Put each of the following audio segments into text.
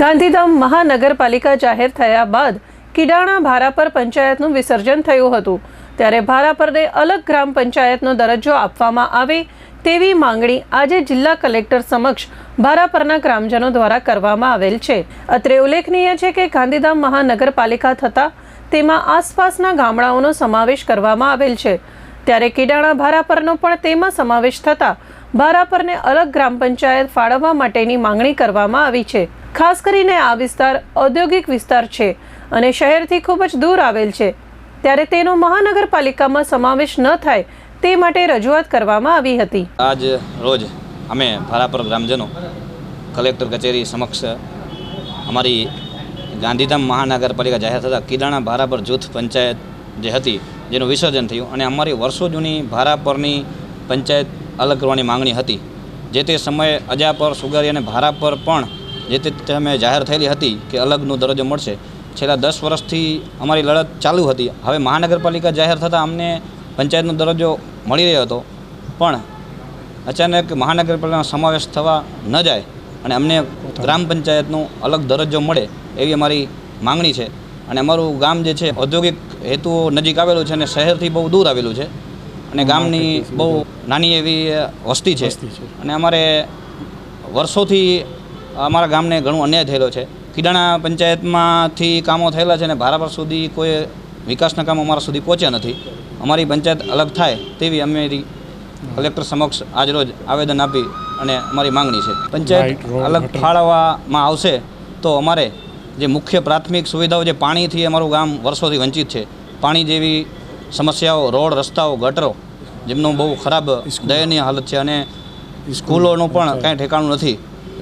ગાંધીધામ મહાનગરપાલિકા જાહેર થયા બાદ કિડાણા ભારાપર પંચાયતનું વિસર્જન થયું હતું. ત્યારે ભારાપરને અલગ ગ્રામ પંચાયતનો દરજ્જો આપવામાં આવે તેવી માંગણી આજે જિલ્લા કલેક્ટર સમક્ષ ભારાપરના ગ્રામજનો દ્વારા કરવામાં આવેલ છે. અત્રે ઉલ્લેખનીય છે કે ગાંધીધામ મહાનગરપાલિકા થતાં તેમાં આસપાસના ગામડાઓનો સમાવેશ કરવામાં આવેલ છે. ત્યારે કિડાણા ભારાપરનો પણ તેમાં સમાવેશ થતાં ભારાપરને અલગ ગ્રામ પંચાયત ફાળવવા માટેની માંગણી કરવામાં આવી છે. ખાસ કરીને આ વિસ્તાર ઔદ્યોગિક વિસ્તાર છે અને શહેરથી ખૂબ જ દૂર આવેલ છે. ત્યારે તેનો મહાનગરપાલિકામાં સમાવેશ ન થાય તે માટે રજૂઆત કરવામાં આવી હતી. આજ રોજ અમે ભારાપર ગ્રામજનો, કલેક્ટર કચેરી સમક્ષ અમારી ગાંધીધામ મહાનગરપાલિકા જાહેર થતાં કિડાણા ભારાપર જૂથ પંચાયત જે હતી, જેનું વિસર્જન થયું અને અમારી વર્ષો જૂની ભારાપરની પંચાયત અલગ કરવાની માંગણી હતી. જે તે સમયે અજાપર સુગારી અને ભારાપર પણ જે તે અમે જાહેર થયેલી હતી કે અલગનો દરજ્જો મળશે. છેલ્લા દસ વર્ષથી અમારી લડત ચાલુ હતી. હવે મહાનગરપાલિકા જાહેર થતાં અમને પંચાયતનો દરજ્જો મળી રહ્યો હતો. પણ અચાનક મહાનગરપાલિકાનો સમાવેશ થવા ન જાય અને અમને ગ્રામ પંચાયતનો અલગ દરજ્જો મળે એવી અમારી માંગણી છે. અને અમારું ગામ જે છે ઔદ્યોગિક હેતુઓ નજીક આવેલું છે અને શહેરથી બહુ દૂર આવેલું છે. અને ગામની બહુ નાની એવી વસ્તી છે. અને અમારે વર્ષોથી અમારા ગામને ઘણું અન્યાય થયેલો છે. કિડાણા પંચાયતમાંથી કામો થયેલા છે અને ભારાપર સુધી કોઈ વિકાસના કામો અમારા સુધી પહોંચ્યા નથી. અમારી પંચાયત અલગ થાય તેવી અમારી કલેક્ટર સમક્ષ આજરોજ આવેદન આપી અને અમારી માંગણી છે. પંચાયત અલગ ફાળવવામાં આવશે તો અમારે જે મુખ્ય પ્રાથમિક સુવિધાઓ જે પાણીથી અમારું ગામ વર્ષોથી વંચિત છે પાણી જેવી સમસ્યાઓ રોડ રસ્તાઓ ગટરો જેમનું બહુ ખરાબ દયનીય હાલત છે અને સ્કૂલોનું પણ કાંઈ ઠેકાણું નથી.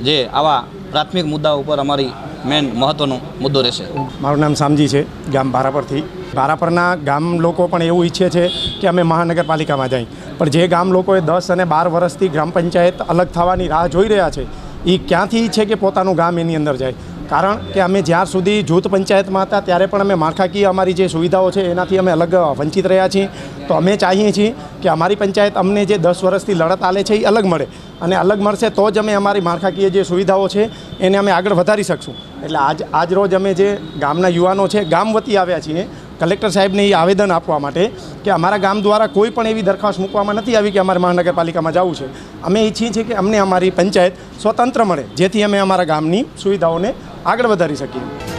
જે આવા પ્રાથમિક મુદ્દા ઉપર અમારી મેન મહત્ત્વનો મુદ્દો રહેશે. મારું નામ સામજી છે, ગામ ભારાપરથી. ભારાપરના ગામ લોકો પણ એવું ઈચ્છે છે કે અમે મહાનગરપાલિકામાં જાય પણ જે ગામ લોકોએ દસ અને બાર વર્ષથી ગ્રામ પંચાયત અલગ થવાની રાહ જોઈ રહ્યા છે એ ક્યાંથી ઈચ્છે કે પોતાનું ગામ એની અંદર જાય? કારણ કે અમે જ્યાં સુધી જૂથ પંચાયતમાં હતા, ત્યારે પણ અમે માળખાકીય અમારી જે સુવિધાઓ છે, એનાથી અમે અલગ વંચિત રહ્યા છીએ. તો અમે ચાહીએ છીએ કે અમારી પંચાયત અમને જે દસ વર્ષથી લડત આલે છે, એ અલગ મળે. અને અલગ મળશે તો જ અમે અમારી માળખાકીય જે સુવિધાઓ છે, એને અમે આગળ વધારી શકશું. એટલે આજ આજ રોજ અમે જે ગામના યુવાનો છે ગામ વતી આવ્યા છીએ, કલેક્ટર સાહેબને એ આવેદન આપવા માટે કે અમારા ગામ દ્વારા કોઈ પણ એવી દરખાસ્ત મૂકવામાં નથી આવી કે અમારે મહાનગરપાલિકામાં જવું છે. અમે ઈચ્છીએ છીએ કે અમને અમારી પંચાયત સ્વતંત્ર મળે, જેથી અમે અમારા ગામની સુવિધાઓને આગળ વધારી શકીએ.